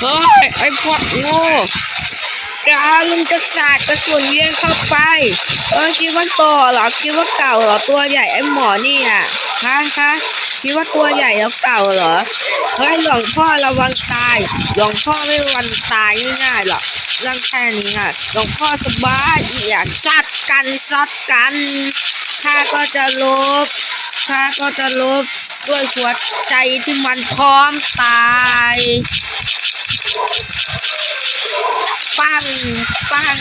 เฮ้ยไอ้พวกโง่กาลุงจะสาดกระสุนเลี้ยงเข้าไปเออคิดว่าโตเหรอคิดว่าเก่าเหรอตัวใหญ่ไอ้หมอนี่อะฮะฮะคิดว่าตัวใหญ่แล้วเก่าเหรอเฮ้ยหลวงพ่อระวังตายหลวงพ่อไม่วันตายง่ายๆหรอกเรื่องแค่นี้อะหลวงพ่อสบายอีอะซัดกันซัดกันข้าก็จะลบข้าก็จะลบ ด้วยหัวใจที่มันพร้อมตายปังปัง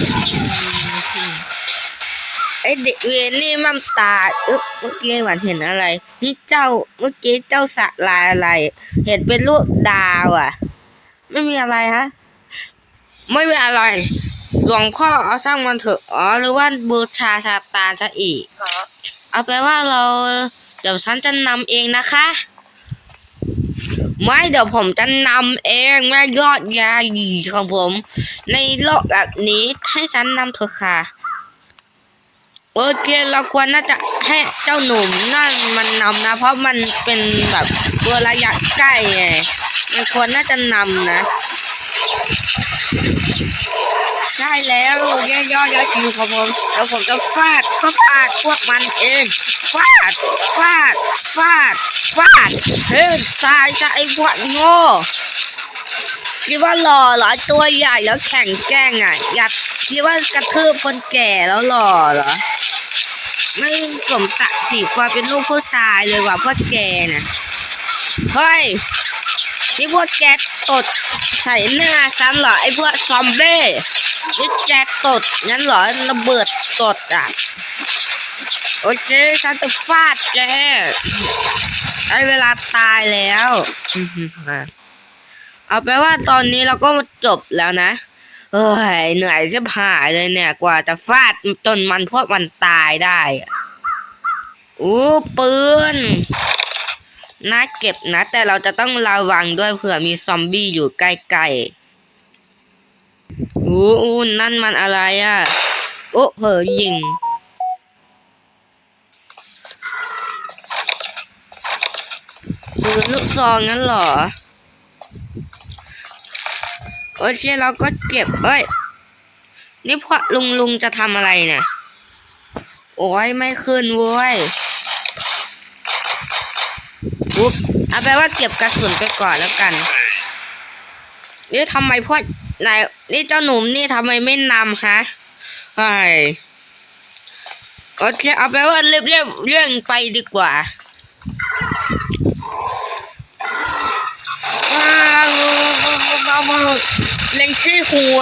ไอเด็กเวรนี่มันตายอึ๊บเมื่อกี้หวานเห็นอะไร นี่เจ้าเมื่อกี้เจ้าสะลายอะไร เห็นเป็นรูปดาวอะ ไม่มีอะไรฮะ ไม่มีอะไร หลวงพ่อเอาช่างมันเถอะ อ๋อ หรือว่าบูชาซาตานซะอีก เอาไปนว่าเรา เดี๋ยวฉันจะนำเองนะคะ ไม่เดี๋ยวผมจะนำเองแม่ยอดยาหยีของผม ในโลกแบบนี้ให้ฉันนำเถอะค่ะ โอเคเราควรน่าจะให้เจ้าหนุ่มนั่นมันนำนะ เพราะมันเป็นแบบตัวระยะใกล้ไงมันควรน่าจะนำนะ ใช่แล้วแย่ยอดยาคิวของผมเดี๋ยวผมจะฟาดก็ฟาดพวกมันเองฟาดฟาดฟาดฟาดเฮ้ยตายซะไอ้พวกโง่คิดว่าหล่อหรอตัวใหญ่แล้วแข็งแกร่งอะอยากคิดว่ากระทืบคนแก่แล้วหล่อเหรอไม่สมศักดิ์ศรีความเป็นลูกผู้ชายเลยว่ะพวกแกน่ะเฮ้ยนี่พวกแกตดใส่หน้าฉันเหรอไอ้พวกซอมเบ้ นี่แจกตดงั้นเหรอระเบิดตดอะ โอเคฉันจะฟาดแกได้เวลาตายแล้วเอาไปนว่าตอนนี้เราก็จบแล้วนะเอ้ยเหนื่อยจะหายเลยเนี่ย กว่าจะฟาดจนมันพวกมันตายได้อะอู้ปืนน่าเก็บนะ แต่เราจะต้องระวังด้วยเผื่อมีซอมบี้อยู่ใกล้ๆ โอ้อู้นั่นมันอะไรอะ โอ้เผลอยิง ปืนลูกซองงั้นเหรอ โอเคเราก็เก็บ เอ้ย นี่พอลุงลุงจะทำอะไรเนี่ย โอ้ยไม่ขึ้นเว้ยปุ๊บเอาไปนว่าเก็บกระสุนไปก่อนแล้วกัน นี่ทำไมพ่อ นายนี่เจ้าหนุ่มนี่ทำไมไม่นำฮะไอ้โอเคเอาไปว่าเรียบเรียบเรื่องไปดีกว่าว้าวเล็งที่หัว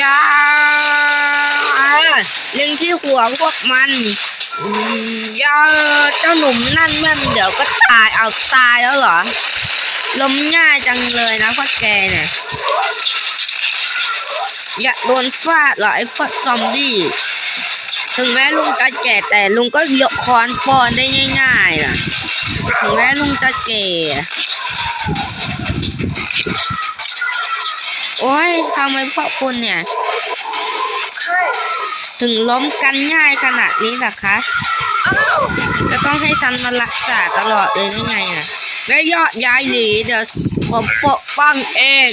ยาเล็งที่หัวพวกมันยาเจ้าหนุ่มนั่นแม่เดี๋ยวก็ตายเอาตายแล้วเหรอ ล้มง่ายจังเลยนะพวกแกเนี่ยอย่าโดนฟาดหรอไอ้พวกซอมบี้ถึงแม้ลุงจะแก่แต่ลุงก็ยกคอนปอนได้ง่ายๆนะถึงแม้ลุงจะแก่โอ้ยทำไมพวกคุณเนี่ย ถึงล้มกันง่ายขนาดนี้ล่ะคะจะต้องให้ฉันมารักษาตลอดเลยได้ไงอะ และยอดย้ายหลีเดี๋ยวผมปกป้องเอง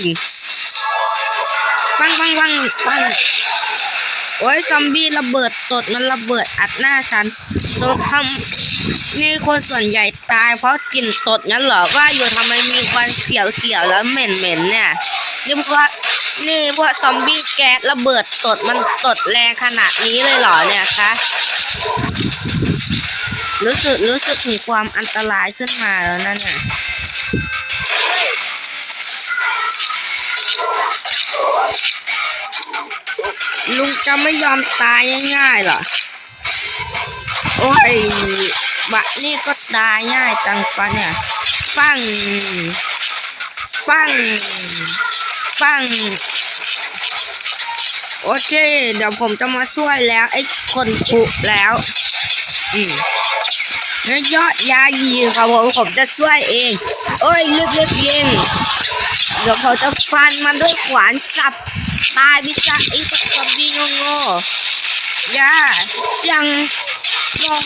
ปังปังปังปังโอ้ยซอมบี้ระเบิดตดมันระเบิดอัดหน้าฉันตัวทำนี่คนส่วนใหญ่ตายเพราะกลิ่นตดงั้นเหรอว่าอยู่ทำไมมีควันเขียวเขียวๆแล้วเหม็นเหม็นๆเนี่ยนี่พวกนี่พวกซอมบี้แก๊สระเบิดตดมันตดแรงขนาดนี้เลยเหรอเนี่ยคะ รู้สึกรู้สึกถึงความอันตรายขึ้นมาแล้วนั่นน่ะลุงจะไม่ยอมตายง่ายๆหรอ โอ้ยบะนี่ก็ตายง่ายจังฟะเนี่ย ปัง ปัง ปัง โอเค เดี๋ยวผมจะมาช่วยแล้ว ไอ้คนคุแล้ว อืมแล้วยอดยายีครับผมผมจะช่วยเองโอ้ยลึกๆยิงเดี๋ยวผมจะฟันมันด้วยขวานสับตายพิซะไอ้พวกซอมบี้โง่ๆย่าจังซอง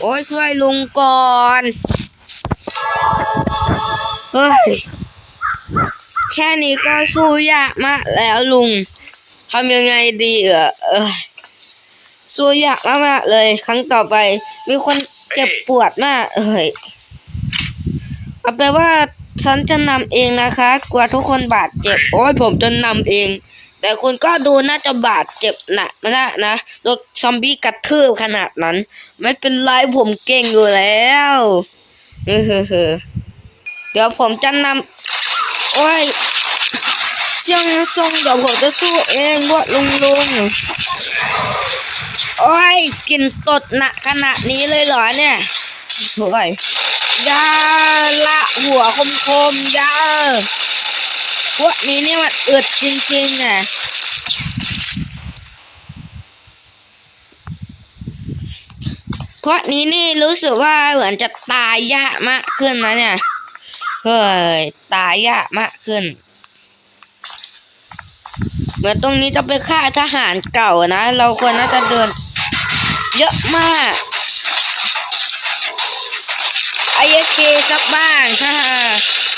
โอ้ยช่วยลุงก่อนเฮ้ยแค่นี้ก็สู้ยากมากแล้วลุงทำยังไงดีเออ สู้ยากมากๆเลย ครั้งต่อไป มีคนเจ็บปวดมากเอ้ยเอาไปนว่าฉันจะนำเองนะคะ กลัวทุกคนบาดเจ็บ โอ้ยผมจะนำเอง แต่คุณก็ดูน่าจะบาดเจ็บหนักนะนะโดนซอมบี้กระทืบขนาดนั้น ไม่เป็นไรผมเก่งอยู่แล้วเฮ้อเเดี๋ยวผมจะนำโอ้ยเชียงทรงเดี๋ยวผมจะสู้เองว่าลุงลุง โอ้ยกลินตดหนักขนาดนี้เลยเหรอเนี่ยโอ้ยอยาละหัวคมคมๆยาพวกนี้นี่มันอึดจริงๆอะพราะนี้นี่รู้สึกว่าเหมือนจะตายยากมากขึ้นนะเนี่ย เฮ้ย ตายยากมากขึ้น เหมือนตรงนี้จะไปฆ่าทหารเก่านะ เราควรน่าจะเดิน เยอะมากไอเคสักบ้างฮ่า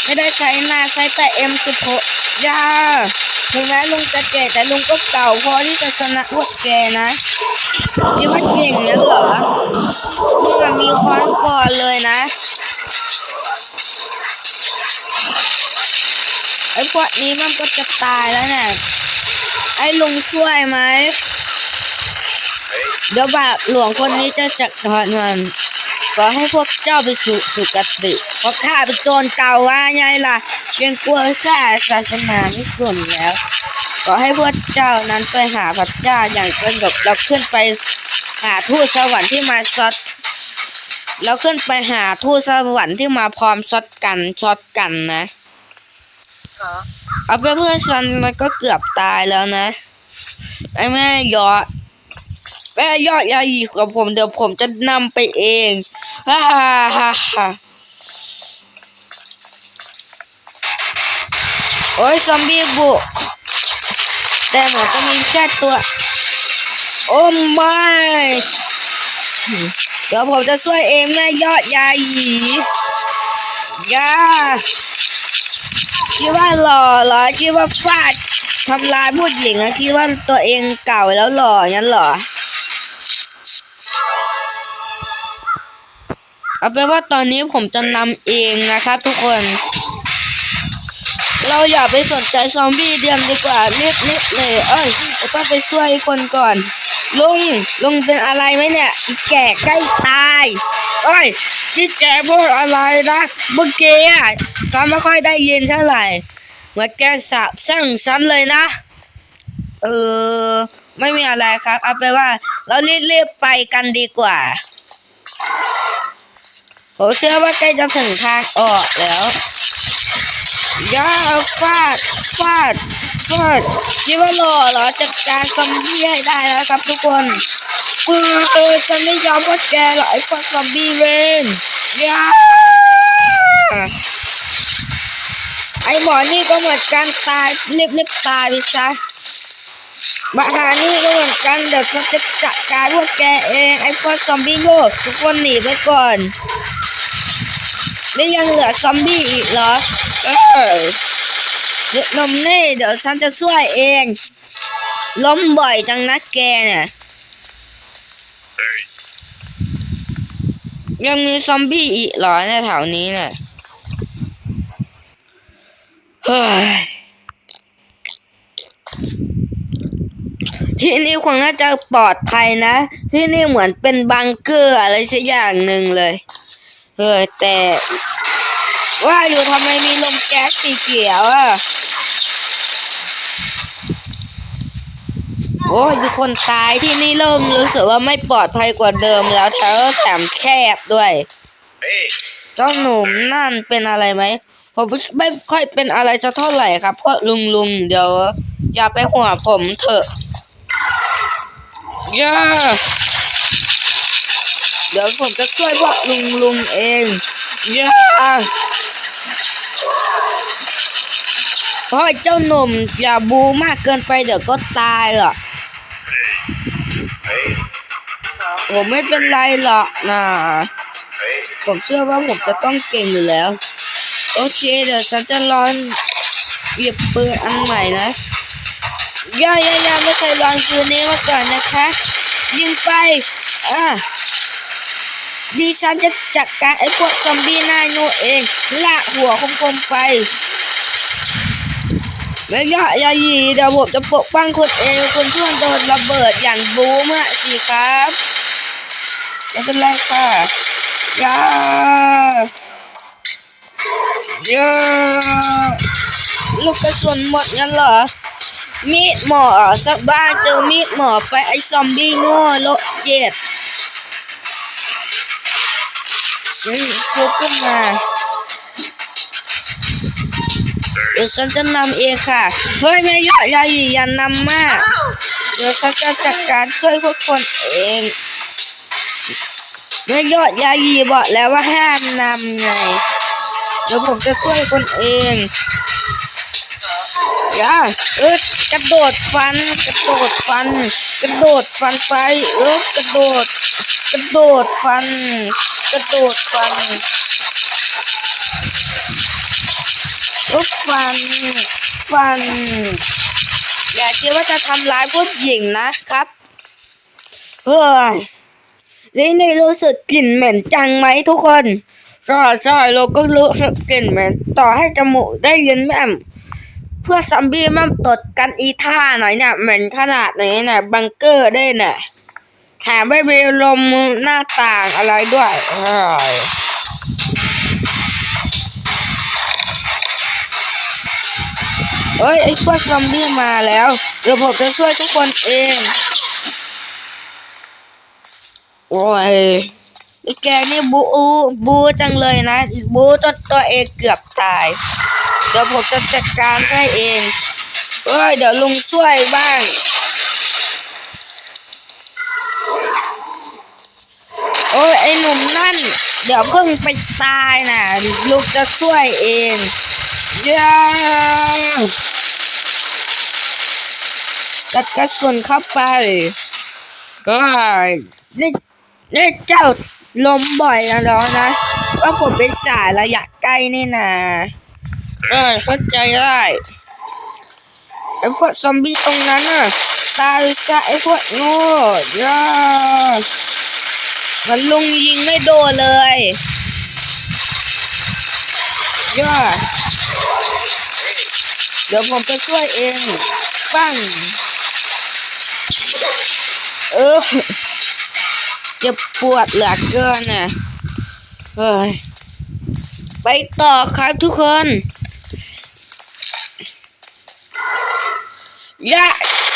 ไม่ได้ใช้นาใช้แต่ M16 ยาถึงแม้ลุงจะแก่แต่ลุงก็เก่าพอที่จะชนะพวกแกนะคิดว่าเก่งงั้นเหรอมึงอะมีค้อนก่อนเลยนะไอ้พวกนี้มันก็จะตายแล้วเนี่ย ไอ้ลุงช่วยไหม เดี๋ยวบาทหลวงคนนี้จะจัดการมันขอให้พวกเจ้าไปสู่สุคติ เพราะข้าเป็นโจรเก่าว่าไงล่ะเพียงกลัวข้าศาสนาไม่ส่วนแล้ว ขอให้พวกเจ้านั้นไปหาพระเจ้าอย่างสงบเราขึ้นไปหาทูตสวรรค์ที่มาซอดเราขึ้นไปหาทูตสวรรค์ที่มาพร้อมซอดกันซอดกันนะฮะ เอาไปเพื่อนฉันมันก็เกือบตายแล้วนะไอแม่ยอดแม่ยอดยาอีกับผมเดี๋ยวผมจะนำไปเองฮ่าฮ่าฮ่าฮ่าโอ้ยซอมบี้บุกแต่หมอนจะมีแค่ตัว โอ้ไม่เดี๋ยวผมจะช่วยเองแม่ยอดยาหยียา คิดว่าหล่อเหรอคิดว่าฟาดทำลายผู้หญิงนะคิดว่าตัวเองเก่าแล้วหล่องั้นหรอเอาเป็นว่าตอนนี้ผมจะนำเองนะครับทุกคน เราอย่าไปสนใจซอมบี้เดียมดีกว่านิดนิดๆเลย เอ้ยต้องไปช่วยคนก่อน ลุงลุงเป็นอะไรไหมเนี่ยอีแก่ใกล้ตายเอ้ยนี่แกพูดอะไรนะเมื่อกี้อะฉันไม่ค่อยได้ยินเท่าไหร่เหมือนแกสาบช่างฉันเลยนะ เออ ไม่มีอะไรครับ เอาไปนว่า เรารีบๆไปกันดีกว่าผมเชื่อว่าใกล้จะถึงทางออกแล้วย่าฟาดฟาด ฟาดคิดว่าหล่อเหรอจัดการซอมบี้ให้ได้แล้วครับทุกคนเออเออฉันไม่ยอมพวกแกหรอกไอ้พวกซอมบี้เวนย่าไอ้หมอนี่ก็เหมือนกันตายรีบๆตายไปซะมาหานี่ก็เหมือนกันเดี๋ยวฉันจะจัดการพวกแกเองไอ้พวกซอมบี้โง่ทุกคนหนีไปก่อนนี่ยังเหลือซอมบี้อีกเหรอเออ เดี๋ยวนมนี่เดี๋ยวฉันจะช่วยเองล้มบ่อยจังนะแกเนี่ย ยังมีซอมบี้อีกเหรอในแถวนี้เนี่ยเฮ้ยที่นี่คงน่าจะปลอดภัยนะ ที่นี่เหมือนเป็นบังเกอร์อะไรสักอย่างหนึ่งเลยเฮ้ยแต่ ว่าอยู่ทำไมมีลมแก๊สสีเขียวอะโอ้ยมีคนตายที่นี่เริ่มรู้สึกว่าไม่ปลอดภัยกว่าเดิมแล้วแถวแถมแคบด้วยเจ้าหนุ่มนั่นเป็นอะไรไหมผมไม่ค่อยเป็นอะไรสักเท่าไหร่ครับเพราะลุงลุงเดี๋ยว อย่าไปหัวผมเถอะย่าเดี๋ยวผมจะช่วยพวกลุงลุงเองย่า เพราะเจ้าหนุ่มอย่าบูมากเกินไปเดี๋ยวก็ตายหรอกผมไม่เป็นไรหรอกนะผมเชื่อว่าผมจะต้องเก่งอยู่แล้ว โอเคเดี๋ยวฉันจะร้อนหยิบปืนอันใหม่นะย่าย่าย่าไม่เคยลองปืนนี้มาก่อนนะคะ ยิงไปอ่าดิฉันจะจัดการไอ้พวกซอมบี้หน้าโง่เองลากหัวคมๆไป ไม่ยาอย่ายีเดี๋ยวผมจะปกป้องคนเองคนที่มันโดนระเบิดอย่างบูมอะสิครับไม่เป็นไรค่ะยายาลูกกระสุนหมดงั้นเหรอ มีดหมอสักบ้านเจอมีดหมอไปไอซอมบี้โง่โลเจ็ดอืมฟุกขึ้นมา เดี๋ยวฉันจะนำเองค่ะ เฮ้ยไม่ยอดยาหยีอย่านำมาก เดี๋ยวฉันจะจัดการช่วยทุกคนเองไม่ยอดยาหยีบอกแล้วว่าห้ามนำไง เดี๋ยวผมจะช่วยคนเองอย่าเออกระโดดฟัน กระโดดฟัน กระโดดฟันไป เออกระโดด กระโดดฟัน กระโดดฟัน เออฟัน ฟัน อย่าคิดว่าจะทำร้ายผู้หญิงนะครับ เฮ้ยนี่นี่รู้สึกกลิ่นเหม็นจังไหมทุกคนใช่ใช่เราก็รู้สึกกลิ่นเหม็นต่อให้จมูกได้ยินแม่มเพื่อซอมบี้มันตดกันอีท่าหน่อยเนี่ยเหม็นขนาดนี้เนี่ยบังเกอร์ได้เนี่ยแถมไม่มีลมหน้าต่างอะไรด้วย เอ้ยไอ้พวกซอมบี้มาแล้วเดี๋ยวผมจะช่วยทุกคนเอง โอ้ยไอ้แกนี่บูบูจังเลยนะ บูจนตัวเองเกือบตาย เดี๋ยวผมจะจัดการให้เองเอ้ยเดี๋ยวลุงช่วยบ้างโอ้ยไอ้หนุ่มนั่น เดี๋ยวเพิ่งไปตายนะลุงจะช่วยเอง ย่าจัดกระสุนเข้าไปเอ้ยนี่นี่เจ้าลมบ่อยนะน้องนะว่าผมเป็นสายระยะใกล้นี่นะเออเข้าใจได้ไอ้พวกซอมบี้ตรงนั้นน่ะ ตายซะไอ้พวกโง่ย่ามันลุงยิงไม่โดนเลย ย่าเดี๋ยวผมจะช่วยเอง ปั้ง เออเจ็บปวดเหลือเกินน่ะเฮ้ยไปต่อครับทุกคนยะ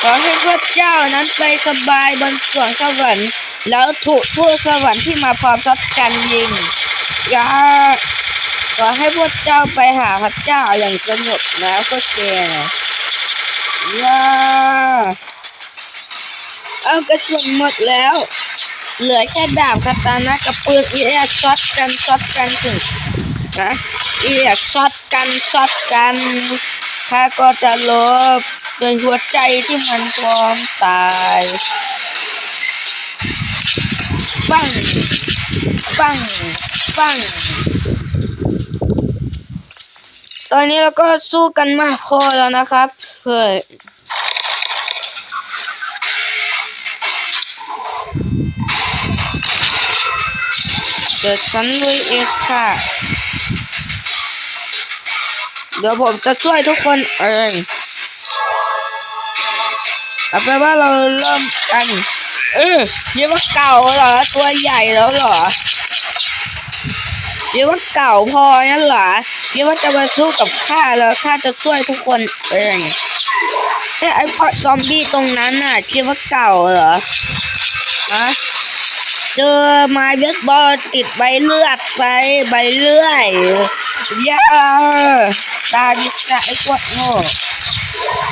ขอให้พระเจ้านั้นไปสบายบนสวงสวรรค์ แล้วถูกทั่วสวรรค์ที่มาพร้อมสัดกันยิงยะ ขอให้พวกเจ้าไปหาพระเจ้าอย่างสงบนะพวกแกยะเอากระสุนหมดแล้ว เหลือแค่ดาบคาตานะกับปืนอีเอช็อตกันช็อตกันสินะอีอยกช็อตกันช็อตกันข้าก็จะลบด้วยหัวใจที่มันพร้อมตายปังปังปัง ตอนนี้เราก็สู้กันมากพอแล้วนะครับเฮ้ยเดี๋ยวฉันลุยเองค่ะ เดี๋ยวผมจะช่วยทุกคนเองเอาไปว่าเราเริ่มกัน เออคิดว่าเก่าเหรอ ตัวใหญ่แล้วเหรอคิดว่าเก่าพอนั่นเหรอ คิดว่าจะมาสู้กับข้าแล้วข้าจะช่วยทุกคนเองเอ้ไอ้พอซอมบี้ตรงนั้นน่ะคิดว่าเก่าเหรอฮะเจอไม้เบสบอลติดใบเลือดไปใบเลื่อยย่าตาดิสะไอ้พวกโง่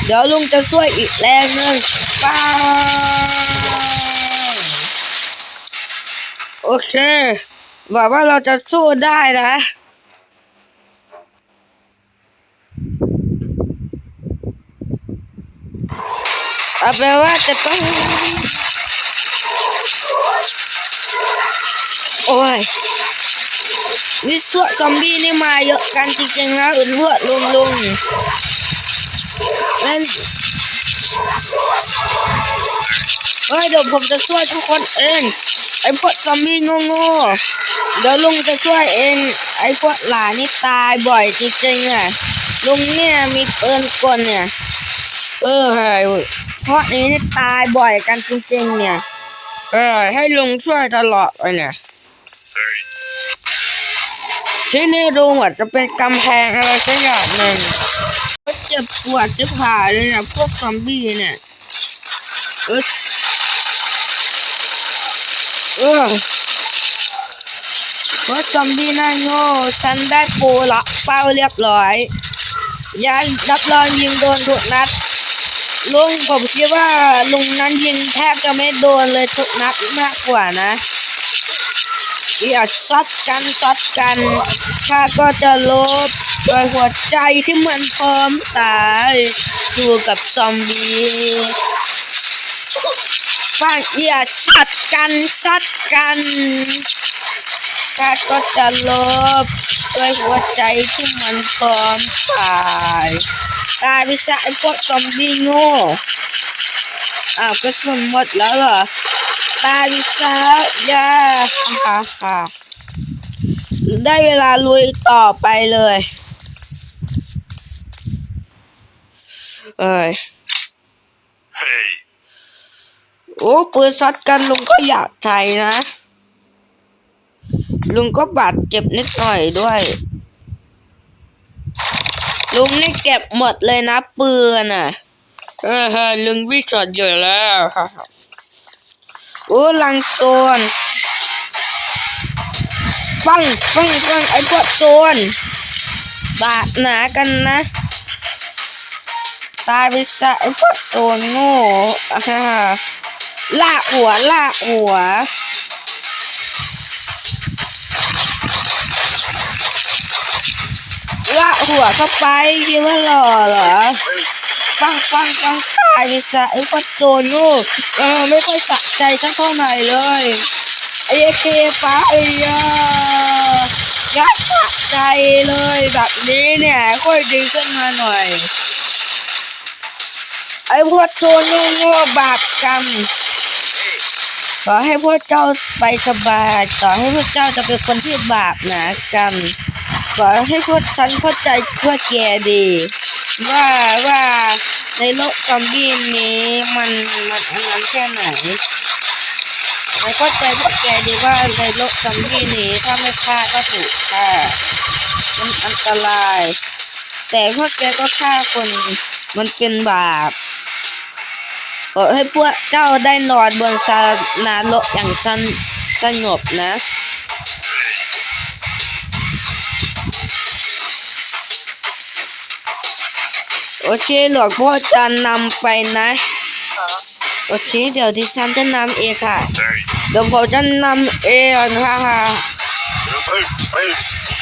เดี๋ยวลุงจะช่วยอีกแรงนึงป้าโอเคหวังว่าเราจะสู้ได้นะ เอาเป็นว่าจะต้อง โอ้ยนี่สวซอมบี้นี่มาเยอะกันจริงๆนะอื่นเพื่อลุงลุงนั่นเฮ้ยเดี๋ยวผมจะช่วยทุกคนเองไอ้พวกซอมบี้โง่ๆเดี๋ยวลุงจะช่วยเองไอ้พวกหลานนี่ตายบ่อยจริงๆอะลุงเนี่ยมีเปืนกลเนี่ย เออ เฮ้ยพวกนี้นี่ตายบ่อยกันจริง ๆ เนี่ย เออ ให้ลุงช่วยตลอดเลยเนี่ย ที่นี่ลุงอะจะเป็นกำแพงอะไรสักอย่างหนึ่งก็เจ็บปวดจะผ่าเลยเนี่ยพวกซอมบี้เนี่ยเออเออพวกซอมบี้น่าโง่ฉันได้ปูละเป้าเรียบร้อยยายรับรองยิงโดนทุกนัด ลุงผมคิดว่าลุงนั้นยิงแทบจะไม่โดนเลยทุกนัดมากกว่านะอย่าซัดกันซัดกันข้าก็จะลบโดยหัวใจที่เหมือนพร้อมตายสู้กับซอมบี้ฟังอย่าซัดกันซัดกันข้าก็จะลบโดยหัวใจที่มือนพร้อมตาย ตายไปซะไอ้พวกซอมบี้โง่อ้าวกระสุนหมดแล้วเหรอ ตายไปซะย่าฮ่าฮ่าได้เวลาลุยต่อไปเลยเอ้ย Hey, โอ้ปืนช็อตกันลุงก็อยากใช้นะ ลุงก็บาดเจ็บนิดหน่อยด้วย ลุงนี่เก็บหมดเลยนะปืนอะเออฮะลุงวิสดอยู่แล้วฮ่าฮ่าโอ้ลังโจรปังปังปังไอ้พวกโจรบาดหนากันนะ ตายไปซะไอ้พวกโจรโง่อ่าฮ่าฮ่าลากหัวลากหัว ละหัวเข้าไปคิดว่าหล่อเหรอปังปังปังตายไปซะไอ้ปัจโจรลูกเออไม่ค่อยสะใจสักเท่าไหร่เลยไอ้เคปะไอ้ยายัดสะใจเลยแบบนี้เนี่ยค่อยดีขึ้นมาหน่อย ไอ้พวกโจรโง่บาปกรรมขอให้พวกเจ้าไปสบาย ต่อให้พวกเจ้าจะเป็นคนที่บาปหนากรรม ขอให้พวกฉันเข้าใจพวกแกดี ว่าว่าในโลกซอมบี้นี้มันมันอันนั้นแค่ไหนไม่เข้าใจพวกแกดีว่าในโลกซอมบี้นี้ถ้าไม่ฆ่าก็ถูกฆ่ามันอันตราย แต่พวกแกก็ฆ่าคนมันเป็นบาปขอให้พวกเจ้าได้นอนบนสานาโลกอย่างสนสงบนะ โอเคหลวงพ่อจะนำไปนะ โอเค เดี๋ยวดิฉันจะนำเองค่ะ เดี๋ยวผมจะนำเองค่ะค่ะ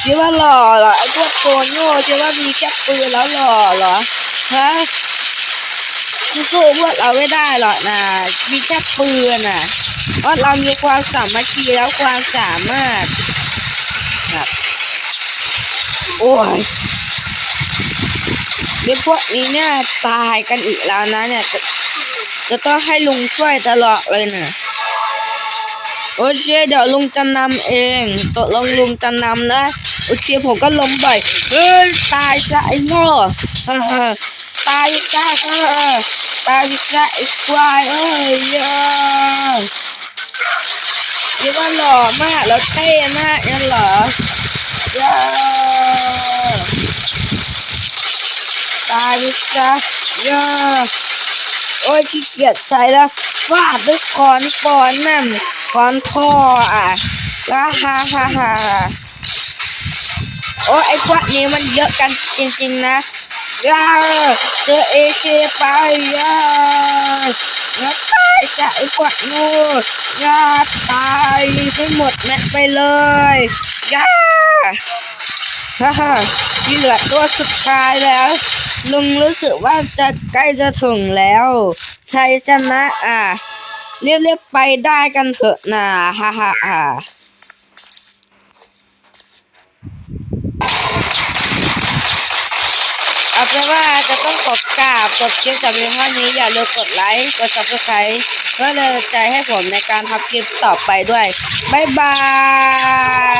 คิดว่าหล่อเหรอไอ้พวกโกโง่คิดว่ามีแค่ปืนแล้วหล่อเหรอฮะสู้พวกเราไม่ได้หรอกนะมีแค่ปืนน่ะเพราะเรามีความสามัคคีแล้วความสามารถครับโอ้ย ดี๋ยวพวกนี้เนี่ยตายกันอีกแล้วนะเนี่ย จะจะต้องให้ลุงช่วยตลอดเลยนี่ยโอเคเดี๋ยวลุงจะนำเองตกลงลุงจะนำนะโอเคผมก็ล้มบ่อยเฮ้ยตายซะไอ้โง่ฮ่าฮ่าตายซะเออตายซะไอ้ควายเอ้ยเย้คิดว่าหล่อมากแล้วเท่มากนั่นเหรอเย้ ตายไปซะย่าโอ้ยขี้เกียจใช้แล้วฟาดด้วยคอนปอนนั่นคอนพ่ออะฮ่าฮ่าฮ่าฮ่าโอ้ไอ้พวกนี้มันเยอะกันจริงๆนะย่าเจอเอเคไปย่าย่าตายซะไอ้พวกงูย่าตายให้หมดแม็กไปเลยย่าฮ่าฮ่าที่เหลือตัวสุดท้ายแล้ว ลุงรู้สึกว่าจะใกล้จะถึงแล้วชัยชนะอะเรียบๆไปได้กันเถอะนะฮ่าฮ่าฮ่าเอาเป็นว่าจะต้องกดกราบกดคลิปจากวิดีโอนี้อย่าลืมกดไลค์กดซับสไครต์เพื่อเลยใจให้ผมในการทำคลิปต่อไปด้วย บ๊ายบาย